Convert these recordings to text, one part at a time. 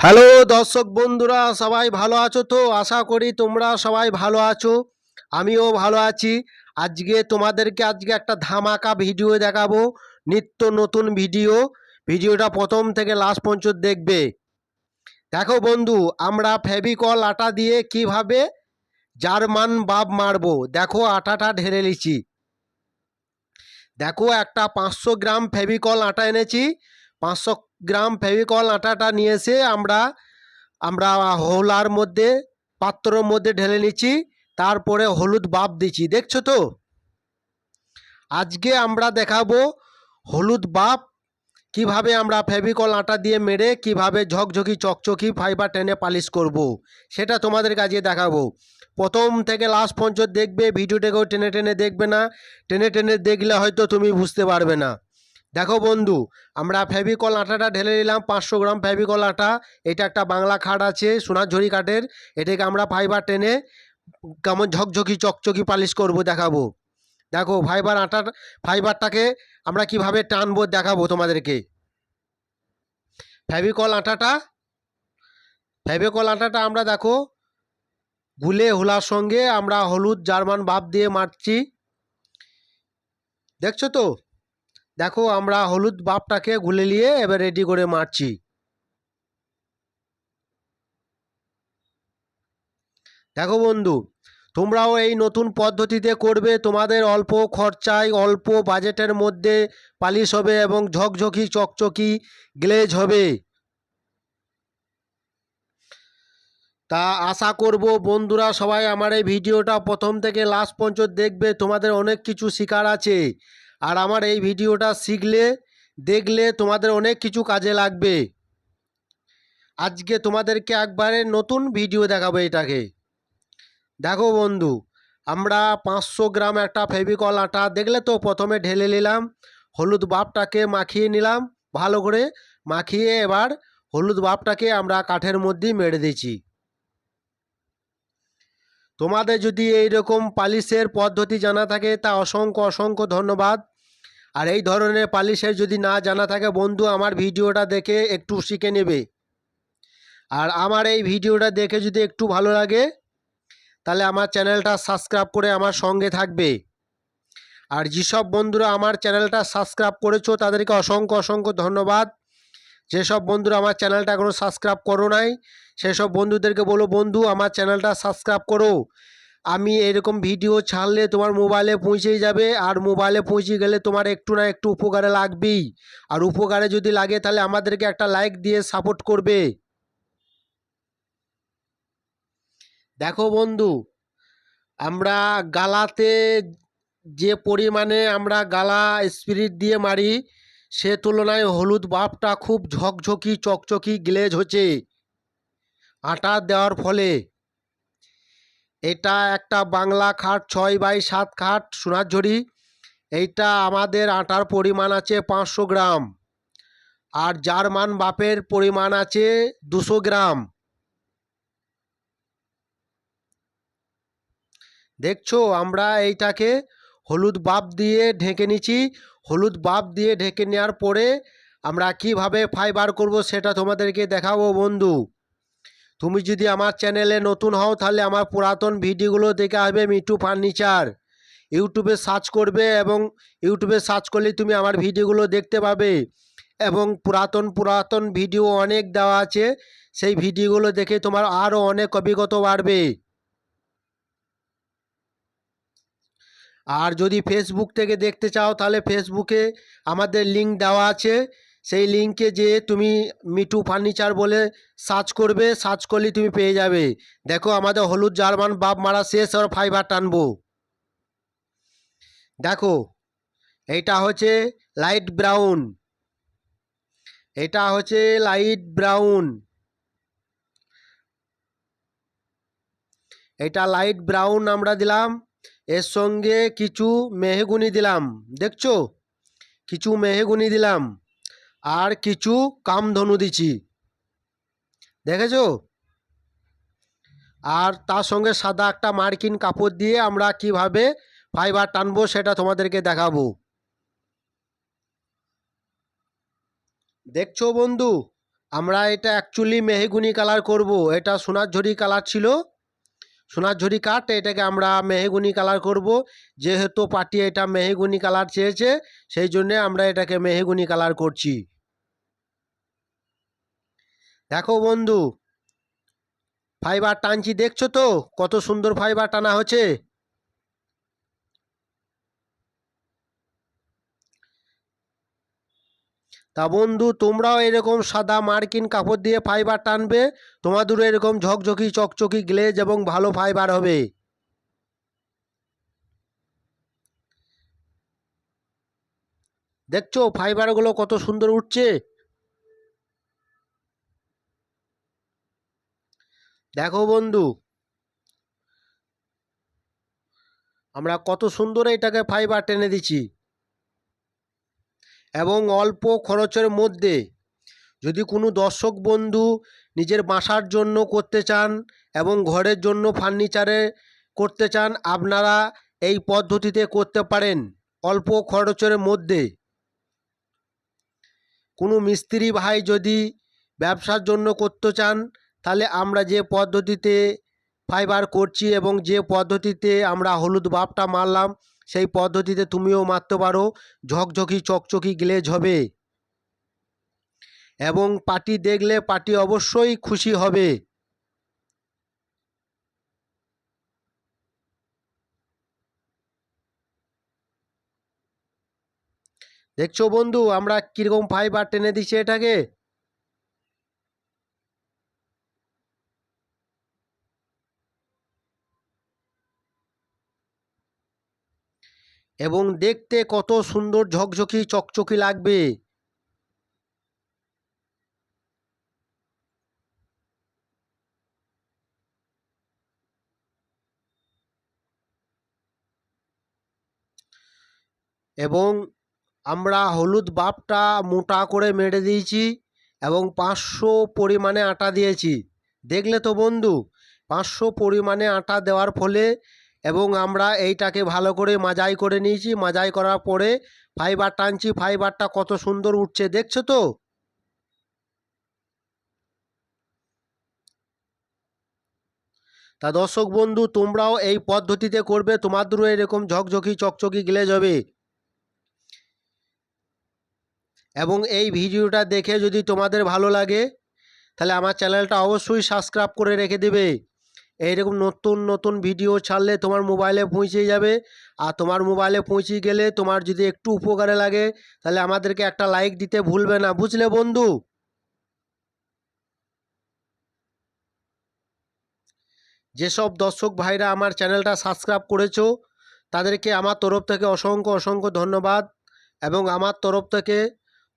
Hello দর্শক বন্ধুরা, সবাই ভালো আছো তো? আশা করি তোমরা সবাই ভালো আছো, আমিও ভালো আছি। আজকে তোমাদেরকে আজকে একটা ধামাকা ভিডিও দেখাবো, নিত্য নতুন ভিডিও ভিডিওটা প্রথম থেকে লাস্ট পর্যন্ত দেখবে। দেখো বন্ধু, আমরা ফেভিকল আটা দিয়ে কীভাবে জার্মান বাপ মারবো? দেখো আটাটা ঢেলে নিচ্ছি। দেখো একটা পাঁচশো গ্রাম ফেভিকল আটা এনেছি, পাঁচশো গ্রাম ফেভিকল আটাটা নিয়ে এসে আমরা আমরা হোলার মধ্যে, পাত্রর মধ্যে ঢেলে নিচ্ছি, তারপরে হলুদ বাপ দিচ্ছি, দেখছ তো আজকে আমরা দেখাবো হলুদ বাপ, কীভাবে আমরা ফেভিকল আটা দিয়ে মেরে, কীভাবে ঝকঝকি, চকচকি, ফাইবার টেনে পালিশ করব। সেটা তোমাদের কাছে দেখাবো প্রথম থেকে লাস্ট পর্যন্ত দেখবে, ভিডিওটাকেও টেনে টেনে দেখবে না, টেনে টেনে দেখলে হয়তো তুমি বুঝতে পারবে না দেখো বন্ধু, আমরা ফেভিকল আটাটা ঢেলে নিলাম, পাঁচশো গ্রাম ফেভিকল আটা। এটা একটা বাংলা খাট আছে সোনাঝুরি কাঠের। এটাকে আমরা ফাইবার টেনে কেমন ঝকঝকি, চকচকি পালিশ করব, দেখাবো। দেখো ফাইবার আটার ফাইবারটাকে আমরা কীভাবে টানবো, দেখাবো তোমাদেরকে। ফেভিকল আটাটা ফেভিকল আটাটা আমরা দেখো, গুলে হোলার সঙ্গে আমরা হলুদ, জার্মান বাপ দিয়ে মারছি। দেখছ তো? দেখো, আমরা হলুদ বাপটাকে গুলে নিয়ে এবার রেডি করে মারছি। দেখো বন্ধু, তোমরাও এই নতুন পদ্ধতিতে করবে, তোমাদের অল্প খরচায়, অল্প বাজেটের মধ্যে পালিশ হবে এবং ঝকঝকি, চকচকি, গ্লেজ হবে। তা আশা করব বন্ধুরা সবাই আমার এই ভিডিওটা প্রথম থেকে লাস্ট পর্যন্ত দেখবে, তোমাদের অনেক কিছু শিকার আছে। আর আমার এই ভিডিওটা শিখলে, দেখলে তোমাদের অনেক কিছু কাজে লাগবে। আজকে তোমাদেরকে একবারে নতুন ভিডিও দেখাবো এটাকে। দেখো বন্ধু, আমরা পাঁচশো গ্রাম একটা ফেভিকল আটা, দেখলে তো প্রথমে ঢেলে নিলাম, হলুদ বাপটাকে মাখিয়ে নিলাম, ভালো করে মাখিয়ে এবার হলুদ বাপটাকে আমরা কাঠের মধ্যেই মেরে দিয়েছি। তোমাদের যদি এই রকম পালিশের পদ্ধতি জানা থাকে, তা অসংখ্য অসংখ্য ধন্যবাদ। আর এই ধরনের পালিশের যদি না জানা থাকে, বন্ধু, আমার ভিডিওটা দেখে একটু শিখে নেবে। আর আমার এই ভিডিওটা দেখে যদি একটু ভালো লাগে, তাহলে আমার চ্যানেলটা সাবস্ক্রাইব করে আমার সঙ্গে থাকবে। আর যেসব বন্ধুরা আমার চ্যানেলটা সাবস্ক্রাইব করেছ, তাদেরকে অসংখ্য অসংখ্য ধন্যবাদ। যেসব বন্ধুরা আমার চ্যানেলটা এখনও সাবস্ক্রাইব করো নাই, সেসব বন্ধুদেরকে বলো, বন্ধু, আমার চ্যানেলটা সাবস্ক্রাইব করো। আমি এরকম ভিডিও ছাড়লে তোমার মোবাইলে পৌঁছেই যাবে, আর মোবাইলে পৌঁছে গেলে তোমার একটু না একটু উপকারে লাগবেই। আর উপকারে যদি লাগে তাহলে আমাদেরকে একটা লাইক দিয়ে সাপোর্ট করবে। দেখো বন্ধু, আমরা গালাতে যে পরিমাণে আমরা গালা স্পিরিট দিয়ে মারি, সে তুলনায় হলুদ বাপটা খুব ঝকঝকি, চকচকি গ্লেজ হচ্ছে। আটা দেওয়ার ফলে এটা একটা বাংলা খাট, ছয় বাই সাত খাট সোনাঝুরি এইটা আমাদের আটার পরিমাণ আছে পাঁচশো গ্রাম। আর জার্মান বাপের পরিমাণ আছে দুশো গ্রাম। দেখছ, আমরা এইটাকে হলুদ বাপ দিয়ে ঢেকে নিচ্ছি। হলুদ বাপ দিয়ে ঢেকে নেওয়ার পরে আমরা কীভাবে ফাইবার করব সেটা তোমাদেরকে দেখাবো বন্ধু। তুমি যদি আমার চ্যানেলে নতুন হও, তাহলে আমার পুরাতন ভিডিওগুলো দেখে আসবে মিটু ফার্নিচার। ইউটিউবে সার্চ করবে এবং ইউটিউবে সার্চ করলে তুমি আমার ভিডিওগুলো দেখতে পাবে। এবং পুরাতন পুরাতন ভিডিও অনেক দেওয়া আছে, সেই ভিডিওগুলো দেখে তোমার আরও অনেক অভিজ্ঞতা বাড়বে। আর যদি ফেসবুক থেকে দেখতে চাও, তাহলে ফেসবুকে আমাদের লিঙ্ক দেওয়া আছে। সেই লিঙ্কে যে তুমি মিটু ফার্নিচার বলে সার্চ করবে সার্চ করলে তুমি পেয়ে যাবে। দেখো আমাদের হলুদ জার্মান বাপ মারা শেষ আর ফাইবার টানবো। দেখো এটা হচ্ছে লাইট ব্রাউন এটা হচ্ছে লাইট ব্রাউন এটা লাইট ব্রাউন আমরা দিলাম। এর সঙ্গে কিছু মেহগুনি দিলাম। দেখছ? কিছু মেহগুনি দিলাম। আর কিছু কামধনু দিছি। দেখেছ? আর তার সঙ্গে সাদা একটা মার্কিন কাপড় দিয়ে আমরা কীভাবে ফাইবার টানবো সেটা তোমাদেরকে দেখাবো। দেখছ বন্ধু? আমরা এটা অ্যাকচুয়ালি মেহেগুনি কালার করব। এটা সোনার ঝুরি কালার ছিল। সোনার ঝুরি কাঠ, এটাকে আমরা মেহেগুনি কালার করব। যেহেতু পার্টি এটা মেহেগুনি কালার চেয়েছে, সেই জন্যে আমরা এটাকে মেহেগুনি কালার করছি। দেখো বন্ধু, ফাইবার টানছি, দেখছ তো? কত সুন্দর ফাইবার টানা হচ্ছে। তা বন্ধু, তোমরাও এরকম সাদা মার্কিন কাপড় দিয়ে ফাইবার টানবে, তোমাদেরও এরকম ঝকঝকি, চকচকি, গ্লেজ এবং ভালো ফাইবার হবে। দেখছ, ফাইবারগুলো কত সুন্দর উঠছে। দেখো বন্ধু, আমরা কত সুন্দর এটাকে ফাইবার টেনে দিচ্ছি। এবং অল্প খরচের মধ্যে যদি কোনো দর্শক বন্ধু নিজের বাসার জন্য করতে চান এবং ঘরের জন্য ফার্নিচারে করতে চান, আপনারা এই পদ্ধতিতে করতে পারেন অল্প খরচের মধ্যে। কোনো মিস্ত্রি ভাই যদি ব্যবসার জন্য করতে চান, তাহলে আমরা যে পদ্ধতিতে ফাইবার করছি এবং যে পদ্ধতিতে আমরা হলুদ বাপটা মারলাম সেই পদ্ধতিতে তুমিও মারতে পারো। ঝকঝকি, চকচকি, গ্লেজ হবে। এবং পার্টি দেখলে পার্টি অবশ্যই খুশি হবে। দেখছ বন্ধু, আমরা কীরকম ফাইবার টেনে দিচ্ছি এটাকে? এবং দেখতে কত সুন্দর ঝকঝকি, চকচকি লাগবে। এবং আমরা হলুদ বাপটা মোটা করে মেরে দিয়েছি এবং পাঁচশো পরিমাণে আটা দিয়েছি। দেখলে তো বন্ধু, পাঁচশো পরিমাণে আটা দেওয়ার ফলে এবং আমরা এইটাকে ভালো করে মাজাই করে নিয়েছি। মাজাই করার পরে ফাইবার টানছি। ফাইবারটা কত সুন্দর উঠছে, দেখছ তো? তা দর্শক বন্ধু, তোমরাও এই পদ্ধতিতে করবে, তোমাদেরও এরকম ঝকঝকি, চকচকি গেলে যাবে। এবং এই ভিডিওটা দেখে যদি তোমাদের ভালো লাগে, তাহলে আমার চ্যানেলটা অবশ্যই সাবস্ক্রাইব করে রেখে দেবে। এইরকম নতুন নতুন ভিডিও ছাড়লে তোমার মোবাইলে পৌঁছে যাবে। আর তোমার মোবাইলে পৌঁছে গেলে তোমার যদি একটু উপকারে লাগে, তাহলে আমাদেরকে একটা লাইক দিতে ভুলবে না। বুঝলে বন্ধু? যেসব দর্শক ভাইরা আমার চ্যানেলটা সাবস্ক্রাইব করেছ, তাদেরকে আমার তরফ থেকে অসংখ্য অসংখ্য ধন্যবাদ। এবং আমার তরফ থেকে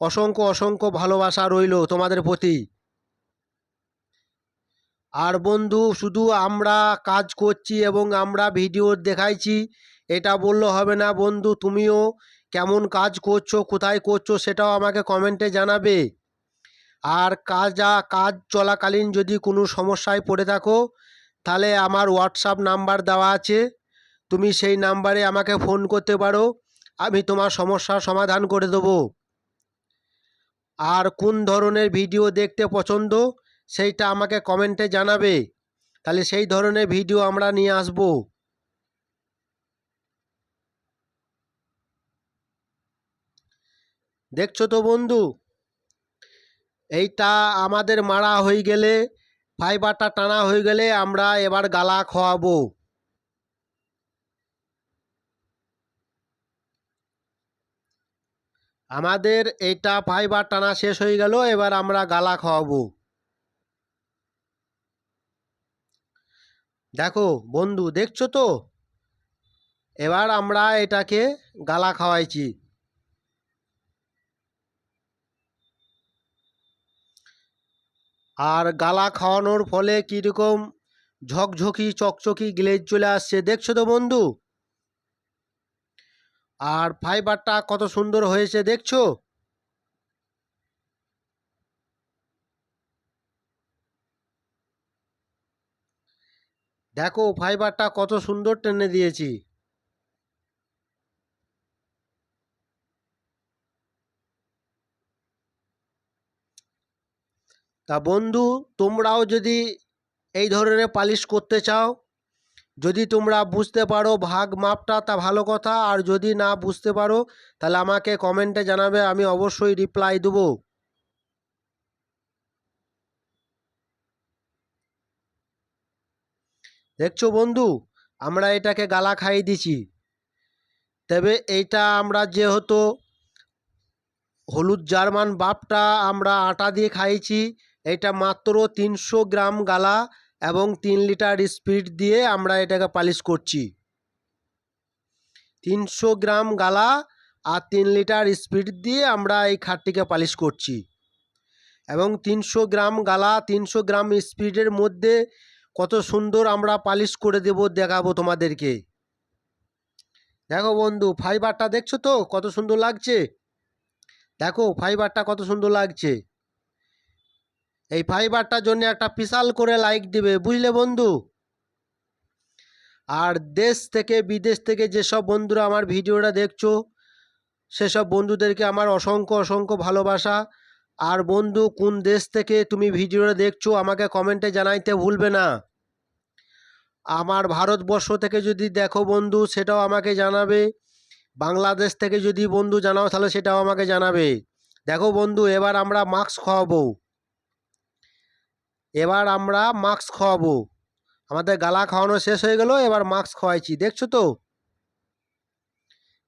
অসংখ্য অসংখ্য ভালোবাসা রইল তোমাদের প্রতি। আর বন্ধু, শুধু আমরা কাজ করছি এবং আমরা ভিডিও দেখাইছি, এটা বললে হবে না বন্ধু, তুমিও কেমন কাজ করছ, কোথায় করছ সেটাও আমাকে কমেন্টে জানাবে। আর কাজা, কাজ চলাকালীন যদি কোনো সমস্যায় পড়ে থাকো, তাহলে আমার হোয়াটসঅ্যাপ নাম্বার দেওয়া আছে। তুমি সেই নাম্বারে আমাকে ফোন করতে পারো, আমি তোমার সমস্যার সমাধান করে দেবো। আর কোন ধরনের ভিডিও দেখতে পছন্দ সেইটা আমাকে কমেন্টে জানাবে। তাহলে সেই ধরনের ভিডিও আমরা নিয়ে আসব। দেখছ তো বন্ধু? এইটা আমাদের মারা হয়ে গেলে ফাইবারটা টানা হয়ে গেলে আমরা এবার গালা খাওয়াবো আমাদের এইটা ফাইবার টানা শেষ হয়ে গেল, এবার আমরা গালা খাওয়াবো দেখো, বন্ধু, দেখছ তো? এবার আমরা এটাকে গালা খাওয়াইছি। আর গালা খাওয়ানোর ফলে কীরকম ঝকঝকি, চকচকি গ্লেজ চলে আসছে, দেখছ তো বন্ধু? আর ফাইবারটা কত সুন্দর হয়েছে, দেখছ? দেখো ফাইবারটা কত সুন্দর টেনে দিয়েছি। তা বন্ধু, তোমরাও যদি এই ধরনের পালিশ করতে চাও, যদি তোমরা বুঝতে পারো ভাগ মাপটা তা ভালো কথা, আর যদি না বুঝতে পারো, তাহলে আমাকে কমেন্টে জানাবে, আমি অবশ্যই রিপ্লাই দেবো। দেখছ বন্ধু? আমরা এটাকে গালা খাইয়ে দিছি। তবে এইটা আমরা যেহেতু হলুদ জার্মান বাপটা আমরা আটা দিয়ে খাইছি এটা মাত্র তিনশো গ্রাম গালা এবং তিন লিটার স্পিড দিয়ে আমরা এটাকে পালিশ করছি। তিনশো গ্রাম গালা আর তিন লিটার স্পিড দিয়ে আমরা এই খাটটিকে পালিশ করছি। এবং তিনশো গ্রাম গালা তিনশো গ্রাম স্পিডের মধ্যে কত সুন্দর আমরা পালিশ করে দেব, দেখাবো তোমাদেরকে। দেখো বন্ধু ফাইবারটা দেখছ তো? কত সুন্দর লাগছে? দেখো ফাইবারটা কত সুন্দর লাগছে। এই ফাইবারটার জন্য একটা বিশাল করে লাইক দিবে, বুঝলে বন্ধু? আর দেশ থেকে, বিদেশ থেকে যেসব বন্ধুরা আমার ভিডিওটা দেখছ, সেসব বন্ধুদেরকে আমার অসংখ্য অসংখ্য ভালোবাসা। আর বন্ধু, কোন দেশ থেকে তুমি ভিডিওটা দেখছ আমাকে কমেন্টে জানাইতে ভুলবে না। আমার ভারতবর্ষ থেকে যদি দেখো বন্ধু, সেটাও আমাকে জানাবে। বাংলাদেশ থেকে যদি বন্ধু জানাও, তাহলে সেটাও আমাকে জানাবে। দেখো বন্ধু, এবার আমরা মাস্ক খাওয়াবো। এবার আমরা মাস্ক খাওয়াবো। আমাদের গালা খাওয়ানো শেষ হয়ে গেল, এবার মাস্ক খাওয়াইছি। দেখছ তো?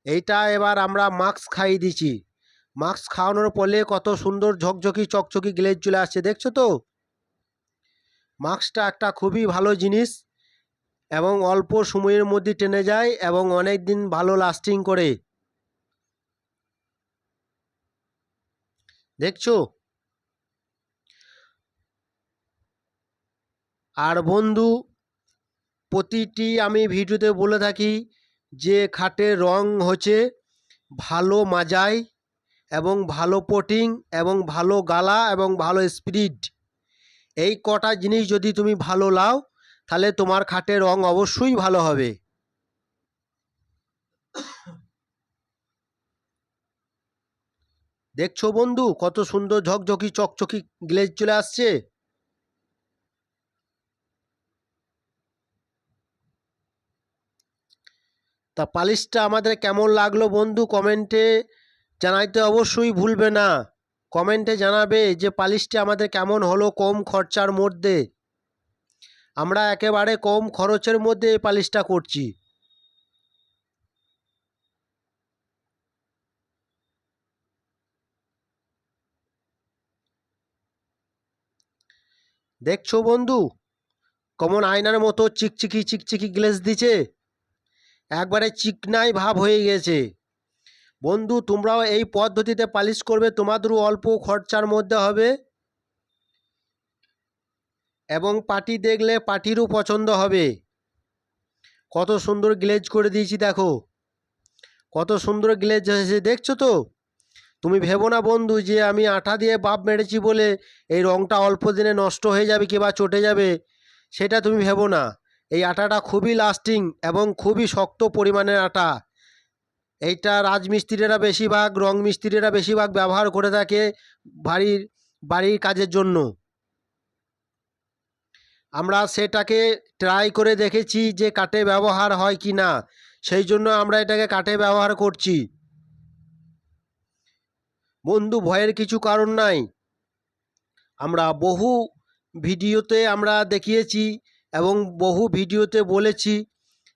এইটা এবার আমরা মাস্ক খাইয়ে দিচ্ছি মাস্ক খাওয়ানোর ফলে কত সুন্দর ঝকঝকি চকচকি গ্লেজ চলে আসছে, দেখছ তো? মাস্কটা একটা খুবই ভালো জিনিস এবং অল্প সময়ের মধ্যে টেনে যায় এবং অনেক দিন ভালো লাস্টিং করে। দেখছ? আর বন্ধু, প্রতিটি আমি ভিডিওতে বলে থাকি যে খাটের রং হচ্ছে ভালো মাজাই এবং ভালো পোটিং এবং ভালো গালা এবং ভালো স্পিরিট এই কটা জিনিস যদি তুমি ভালো লাও, তাহলে তোমার খাটের রং অবশ্যই ভালো হবে। দেখছ বন্ধু, কত সুন্দর ঝকঝকি, চকচকি গ্লেজ চলে আসছে? তা পালিশটা আমাদের কেমন লাগল বন্ধু কমেন্টে? জানাইতে অবশ্যই ভুলবে না। কমেন্টে জানাবে যে, পালিশটি আমাদের কেমন হলো কম খরচার মধ্যে। আমরা একেবারে কম খরচের মধ্যে এই পালিশটা করছি। দেখছ বন্ধু? কমন আয়নার মতো চিকচিকি চিকচিকি গ্লেস দিছে। একবারে চিকনাই ভাব হয়ে গেছে। বন্ধু, তোমরাও এই পদ্ধতিতে পালিশ করবে, তোমাদেরও অল্প খরচার মধ্যে হবে। এবং পাটি দেখলে পাটিরও পছন্দ হবে। কত সুন্দর গ্লেজ করে দিয়েছি, দেখো। কত সুন্দর গ্লেজ হয়েছে দেখছ তো? তুমি ভেবো না বন্ধু যে আমি আঠা দিয়ে বাপ মেরেছি বলে এই রঙটা অল্প দিনে নষ্ট হয়ে যাবে কিংবা চটে যাবে, সেটা তুমি ভেবো না। এই আটাটা খুবই লাস্টিং এবং খুবই শক্ত পরিমাণের আটা। এইটা রাজমিস্ত্রিরা বেশিরভাগ রং মিস্ত্রিরা বেশিরভাগ ব্যবহার করে থাকে বাড়ির বাড়ির কাজের জন্য। আমরা সেটাকে ট্রাই করে দেখেছি যে কাঠে ব্যবহার হয় কি না। সেই জন্য আমরা এটাকে কাঠে ব্যবহার করছি। বন্ধু, ভয়ের কিছু কারণ নাই। আমরা বহু ভিডিওতে আমরা দেখিয়েছি এবং বহু ভিডিওতে বলেছি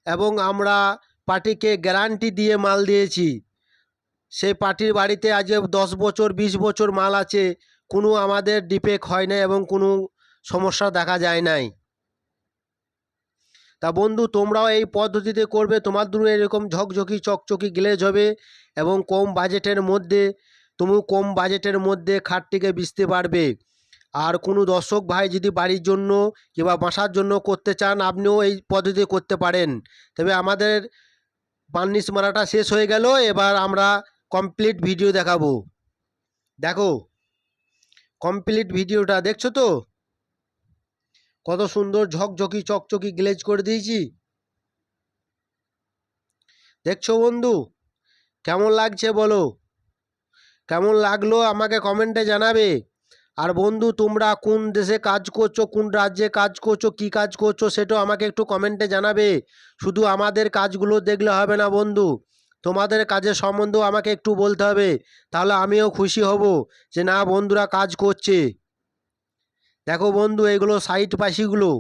এবং আমরা পার্টিকে গ্যারান্টি দিয়ে মাল দিয়েছি। সেই পার্টির বাড়িতে আজ দশ বছর, বিশ বছর মাল আছে। কোনো আমাদের ডিফেক্ট হয় না এবং কোনো সমস্যা দেখা যায় নাই। তা বন্ধু, তোমরাও এই পদ্ধতিতে করবে। তোমাদেরও এরকম ঝকঝকি, চকচকি, গ্লেজ হবে এবং কম বাজেটের মধ্যে, তুমি কম বাজেটের মধ্যে খাটটিকে বিচতে পারবে। আর কোনো দর্শক ভাই যদি বাড়ির জন্য কিংবা বাসার জন্য করতে চান, আপনিও এই পদ্ধতি করতে পারেন। তবে আমাদের বার্নিশ মারাটা শেষ হয়ে গেল, এবার আমরা কমপ্লিট ভিডিও দেখাবো। দেখো কমপ্লিট ভিডিওটা দেখছ তো? কত সুন্দর ঝকঝকি, চকচকি গ্লেজ করে দিয়েছি। দেখছ বন্ধু, কেমন লাগছে বলো? কেমন লাগল আমাকে কমেন্টে জানাবে। আর বন্ধু, তোমরা কোন দেশে কাজ করছ, কোন রাজ্যে কাজ করছ, কি কাজ করছ, সেটাও আমাকে একটু কমেন্টে জানাবে। শুধু আমাদের কাজগুলো দেখলে হবে না বন্ধু, তোমাদের কাজের সম্বন্ধেও আমাকে একটু বলতে হবে, তাহলে আমিও খুশি হব যে না, বন্ধুরা কাজ করছে। দেখো বন্ধু এইগুলো সাইড পাশিগুলো,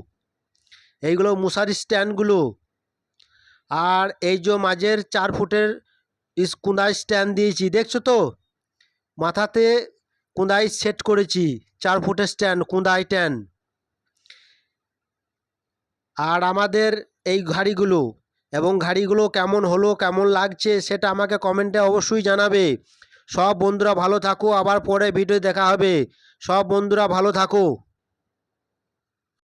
এইগুলো মশারি স্ট্যান্ডগুলো আর এই যে মাঝের চার ফুটের ইস স্ট্যান্ড দিয়েছি, দেখছ তো? মাথাতে কুঁদাই সেট করেছি, চার ফুটের স্ট্যান্ড কুঁদাই ট্যান আর আমাদের এই ঘাড়িগুলো, এবং ঘাড়িগুলো কেমন হলো, কেমন লাগছে, সেটা আমাকে কমেন্টে অবশ্যই জানাবে। সব বন্ধুরা ভালো থাকো, আবার পরে ভিডিও দেখা হবে। সব বন্ধুরা ভালো থাকো।